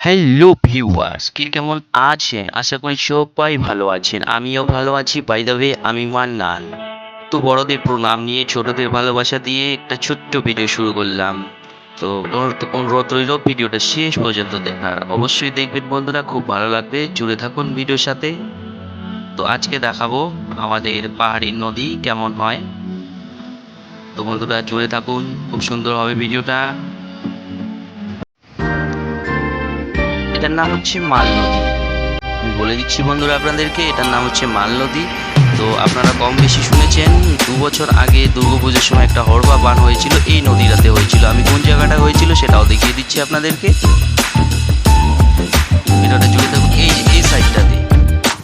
Hello viewers কি কেমন আছেন? আশা করি সবাই ভালো আছেন। আমিও ভালো আছি। বাই দ্য ওয়ে আমি মান্নান। তো বড়দের প্রণাম নিয়ে, ছোটদের ভালোবাসা দিয়ে একটা ছোট্ট ভিডিও শুরু করলাম। তো অনুরোধ রইল ভিডিওটা শেষ পর্যন্ত দেখার। অবশ্যই দেখবেন বন্ধুরা, খুব ভালো লাগবে। জুড়ে থাকুন ভিডিওর সাথে। তো আজকে দেখাবো আমাদের পাহাড়ি নদী কেমন হয়। তো বন্ধুরা, জুড়ে থাকুন। খুব সুন্দর হবে ভিডিওটা এটার নাম হচ্ছে মাল নদী। আমি বলে দিচ্ছি বন্ধুরা আপনাদেরকে, এটার নাম হচ্ছে মাল নদী। তো আপনারা কম বেশি শুনেছেন, দু বছর আগে দুর্গাপুজোর সময় একটা হরবা বান হয়েছিল, এই নদীটাতে হয়েছিল। আমি কোন জায়গাটা হয়েছিল সেটাও দেখিয়ে দিচ্ছি আপনাদেরকে। ভিডিওটা জুড়ে থাকুন, এই এই সাইডটাতে।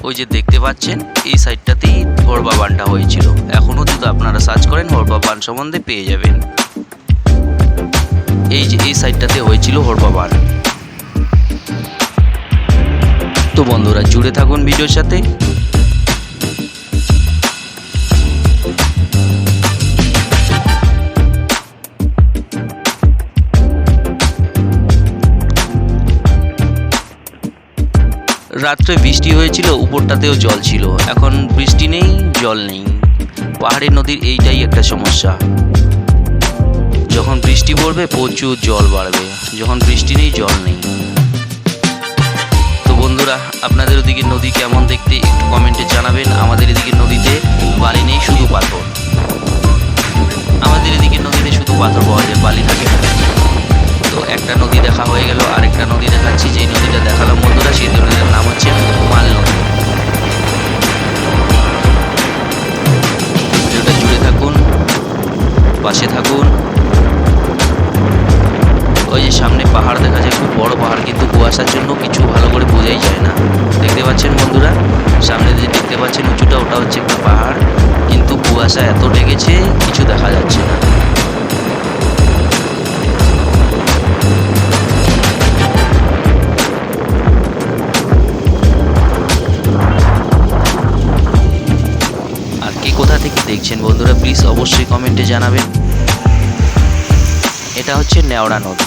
ওই যে দেখতে পাচ্ছেন, এই সাইডটাতেই হরবা বানটা হয়েছিল। এখনও যদি আপনারা সার্চ করেন, হরবা বান সম্বন্ধে পেয়ে যাবেন। এই যে, এই সাইডটাতে হয়েছিল হরবা বান। বন্ধুরা জুড়ে থাকুন ভিডিওর সাথে। রাত্রে বৃষ্টি হয়েছিল, উপরটাতেও জল ছিল। এখন বৃষ্টি নেই, জল নেই। পাহাড়ি নদীর এইটাই একটা সমস্যা। যখন বৃষ্টি পড়বে, প্রচুর জল বাড়বে। যখন বৃষ্টি নেই, জল নেই। বন্ধুরা, আপনাদের ওদিকে নদী কেমন দেখতে একটু কমেন্টে জানাবেন। আমাদের এদিকে নদীতে বালি নেই, শুধু পাথর। আমাদের এদিকে নদীতে শুধু পাথর পাওয়া যায়, বালি থাকে। তো একটা নদী দেখা হয়ে গেল, আরেকটা নদী দেখাচ্ছি না দেখতে পাচ্ছেন বন্ধুরা? সামনে যে দেখতে পাচ্ছেন উঁচুটা, ওটা হচ্ছে একটা পাহাড়। কিন্তু কুয়াশা এত লেগেছে, কিছু দেখা যাচ্ছে না। আর কে কোথা থেকে দেখছেন বন্ধুরা প্লিজ অবশ্যই কমেন্টে জানাবেন। এটা হচ্ছে নেওড়া নদী।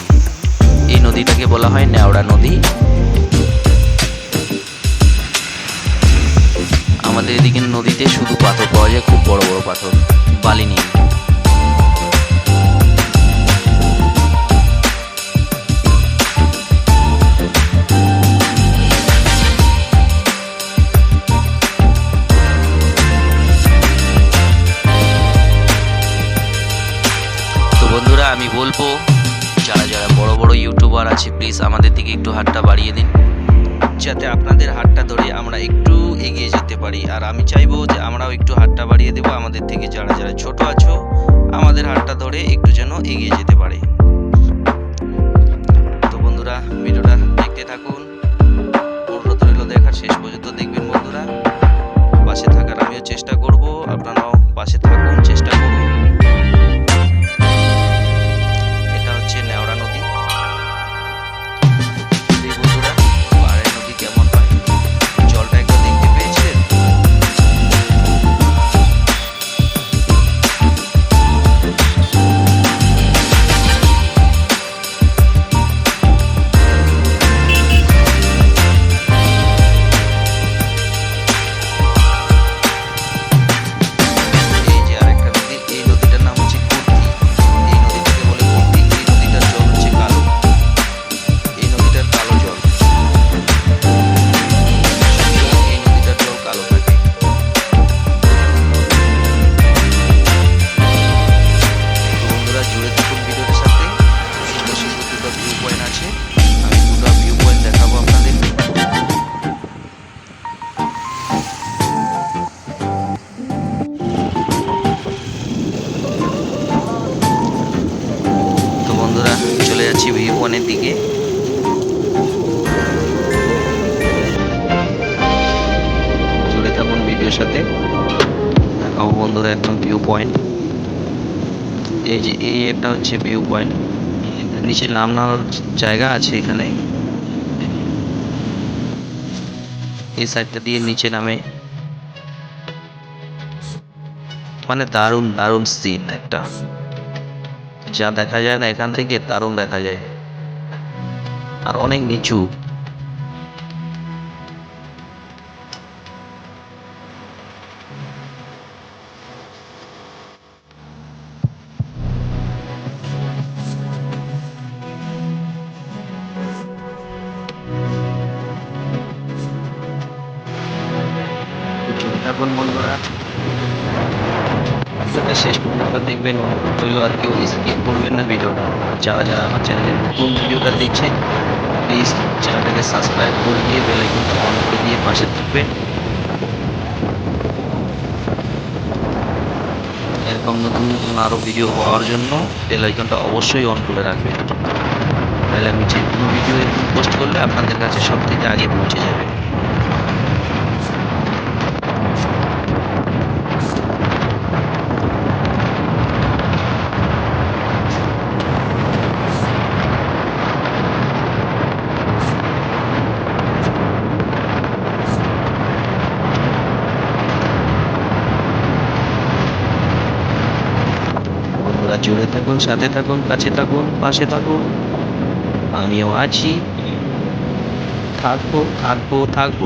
এই নদীটাকে বলা হয় নেওড়া নদী। পাথর, বালি তো বন্ধুরা, আমি বলব, যারা যারা বড় বড় ইউটিউবার আছে প্লিজ আমাদের দিকে একটু হাতটা বাড়িয়ে দিন। যাতে আপনাদের হাতটা ধরে আমরা একটু এগিয়ে যেতে পারি। আর আমি চাইব যে আমরাও একটু হাতটা বাড়িয়ে দেবো আমাদের থেকে যারা যারা ছোট আছো, আমাদের হাতটা ধরে একটু যেন এগিয়ে যেতে পারে। বন্ধুরা একদম ভিউ পয়েন্ট এই যে এই একটা হচ্ছে ভিউ পয়েন্ট নিচে জায়গা আছে এখানে। এই সাইডটা দিয়ে নিচে নামে। মানে দারুণ দারুণ সিন একটা। যা দেখা যায় না এখান থেকে, দারুণ দেখা যায়। আর অনেক নিচু। থাকুন বন্ধুরা? শেষ পর্যন্ত দেখবেন হইল আর কেউ স্কিপ করবেন না ভিডিওটা। যারা যারা আমার চ্যানেলে নতুন ভিডিওটা দেখছেন প্লিজ চ্যানেলটাকে সাবস্ক্রাইব করে দিয়ে বেল আইকনটা অন করে দিয়ে পাশে থাকবেন। এরকম নতুন নতুন আরও ভিডিও পাওয়ার জন্য বেল আইকনটা অবশ্যই অন করে রাখবেন। তাহলে আমি যে কোনো ভিডিও এরকম পোস্ট করলে আপনাদের কাছে সব থেকে আগে পৌঁছে যাবে বন্ধুরা জুড়ে থাকুন সাথে থাকুন কাছে থাকুন পাশে থাকুন। আমিও আছি। থাকব থাকব থাকব।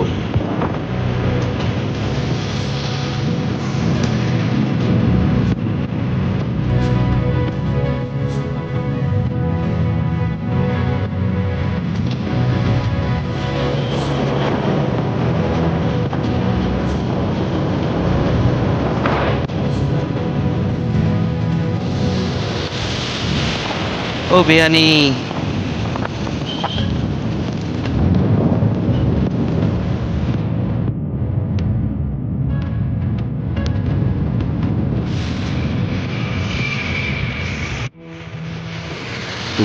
ও বিয়ানি।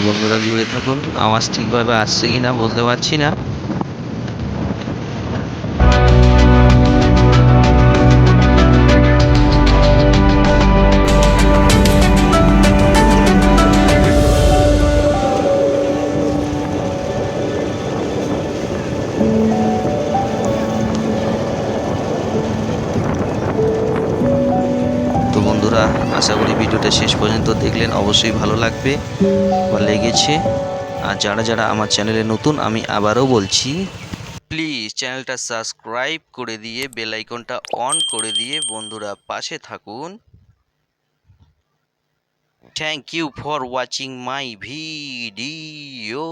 বন্ধুরা জুড়ে থাকুন। আওয়াজ ঠিকভাবে আসছে কিনা বলতে পারছি না। আশা করি ভিডিওটা শেষ পর্যন্ত দেখলেন, অবশ্যই ভালো লাগবে। বা লেগেছে। আর যারা যারা আমার চ্যানেলে নতুন, আমি আবারও বলছি প্লিজ চ্যানেলটা সাবস্ক্রাইব করে দিয়ে বেল আইকনটা অন করে দিয়ে বন্ধুরা পাশে থাকুন। Thank you for watching my video